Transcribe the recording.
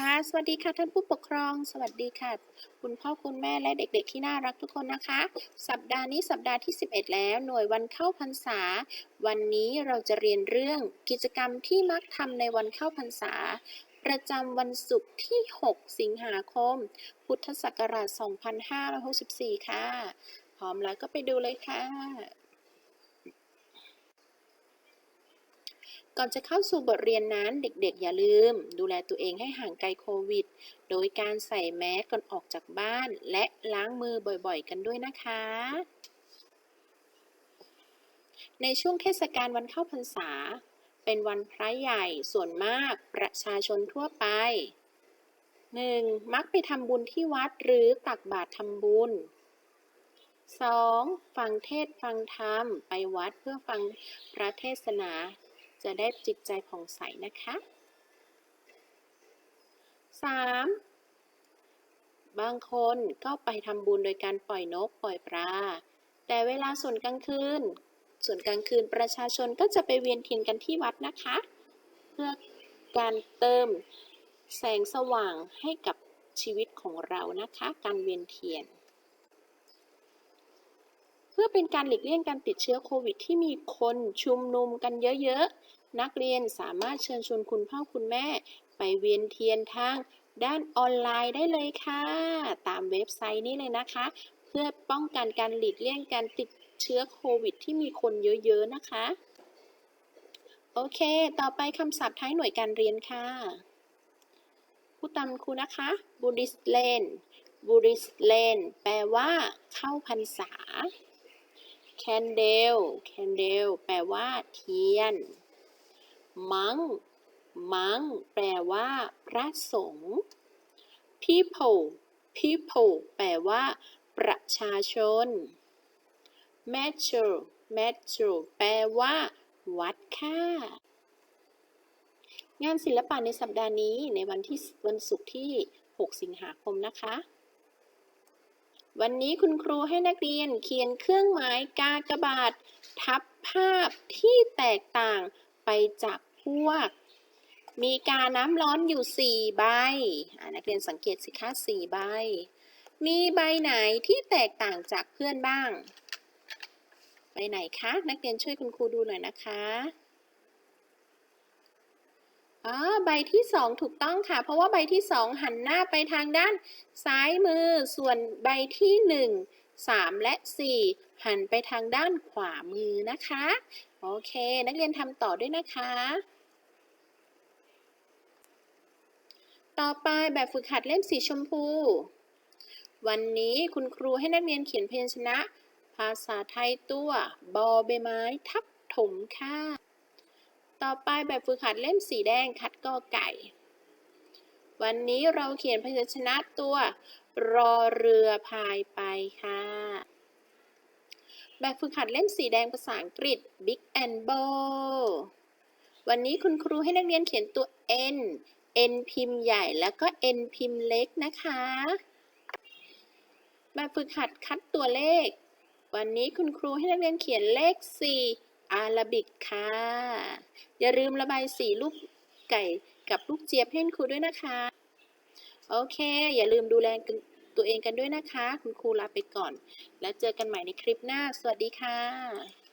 ค่ะ สวัสดีค่ะท่านผู้ปกครอง สวัสดีค่ะ คุณพ่อคุณแม่และเด็กๆที่น่ารักทุกคนนะคะ สัปดาห์นี้สัปดาห์ที่ 11 แล้ว หน่วยวันเข้าพรรษา วันนี้เราจะเรียนเรื่องกิจกรรมที่มักทำในวันเข้าพรรษา ประจำวันศุกร์ที่ 6 สิงหาคม พุทธศักราช 2564 ค่ะ พร้อมแล้วก็ไปดูเลยค่ะ ก่อนจะเข้าสู่บทเรียนนั้นเด็กๆ อย่าลืม ดูแลตัวเองให้ห่างไกลโควิด โดยการใส่แมสก่อนออกจากบ้าน และล้างมือบ่อยๆ กันด้วยนะคะ ในช่วงเทศกาลวันเข้าพรรษา เป็นวันพระใหญ่ส่วนมากประชาชนทั่วไป 1. มักไปทำบุญที่วัดหรือตักบาตรทำบุญ 2. ฟังเทศฟังธรรม ไปวัดเพื่อฟังพระเทศนา จะได้จิตใจผ่องใสนะคะ 3. บางคนก็ไปทำบุญโดยการปล่อยนกปล่อยปลา แต่เวลาส่วนกลางคืน ส่วนกลางคืนประชาชนก็จะไปเวียนเทียนกันที่วัดนะคะ เพื่อการเติมแสงสว่างให้กับชีวิตของเรานะคะ การเวียนเทียน เพื่อเป็นการหลีกเลี่ยงการติดเชื้อโควิด ที่มีคนชุมนุมกันเยอะๆ นักเรียนสามารถเชิญชวนคุณพ่อคุณแม่ ไปเวียนเทียนทางด้านออนไลน์ได้เลยค่ะ ตามเว็บไซต์นี้เลยนะคะ เพื่อป้องกันการหลีกเลี่ยงการติดเชื้อโควิด ที่มีคนเยอะๆ นะคะ โอเค ต่อไปคำศัพท์ท้ายหน่วยการเรียนค่ะผู้ตามครูนะคะบูริสเลนบูริสเลน แปลว่า เข้าพรรษา แคนเดลแคนเดลแปลว่าเทียนมังมังแปลว่าพระสงฆ์ people people แปลว่า ประชาชน metro metro แปลว่า วัดค่ะงานศิลปะในสัปดาห์นี้ในวันที่วันศุกร์ที่ 6 สิงหาคมนะคะ วันนี้คุณครูให้นักเรียนเขียนเครื่องหมายกากบาท ทับภาพที่แตกต่างไปจากพวก มีกาน้ำร้อนอยู่ 4 ใบนักเรียนสังเกตสิคะ4ใบ มีใบไหนที่แตกต่างจากเพื่อนบ้าง ใบไหนคะ นักเรียนช่วยคุณครูดูหน่อยนะคะ อ๋อใบที่สองถูกต้องค่ะ เพราะว่าใบที่สองหันหน้าไปทางด้านซ้ายมือ ส่วนใบที่หนึ่งสามและสี่หันไปทางด้านขวามือนะคะ โอเค นักเรียนทำต่อด้วยนะคะ ต่อไปแบบฝึกหัดเล่มสีชมพู วันนี้คุณครูให้นักเรียนเขียนพยัญชนะ ภาษาไทยตัว บอใบไม้ทับถมค่ะ ต่อไปแบบฝึกหัดเล่มสีแดงคัดกอไก่ วันนี้เราเขียนพยัญชนะตัวรอเรือพายไปค่ะ แบบฝึกหัดเล่มสีแดงภาษาอังกฤษ Big and Bold วันนี้คุณครูให้นักเรียนเขียนตัว N N พิมพ์ใหญ่แล้วก็ N พิมพ์เล็กนะคะ แบบฝึกหัดคัดตัวเลข วันนี้คุณครูให้นักเรียนเขียนเลข 4 อาราบิกค่ะ อย่าลืมระบายสีลูกไก่กับลูกเจี๊ยบให้ครูด้วยนะคะ โอเค อย่าลืมดูแลตัวเองกันด้วยนะคะ คุณครูลาไปก่อน แล้วเจอกันใหม่ในคลิปหน้า สวัสดีค่ะ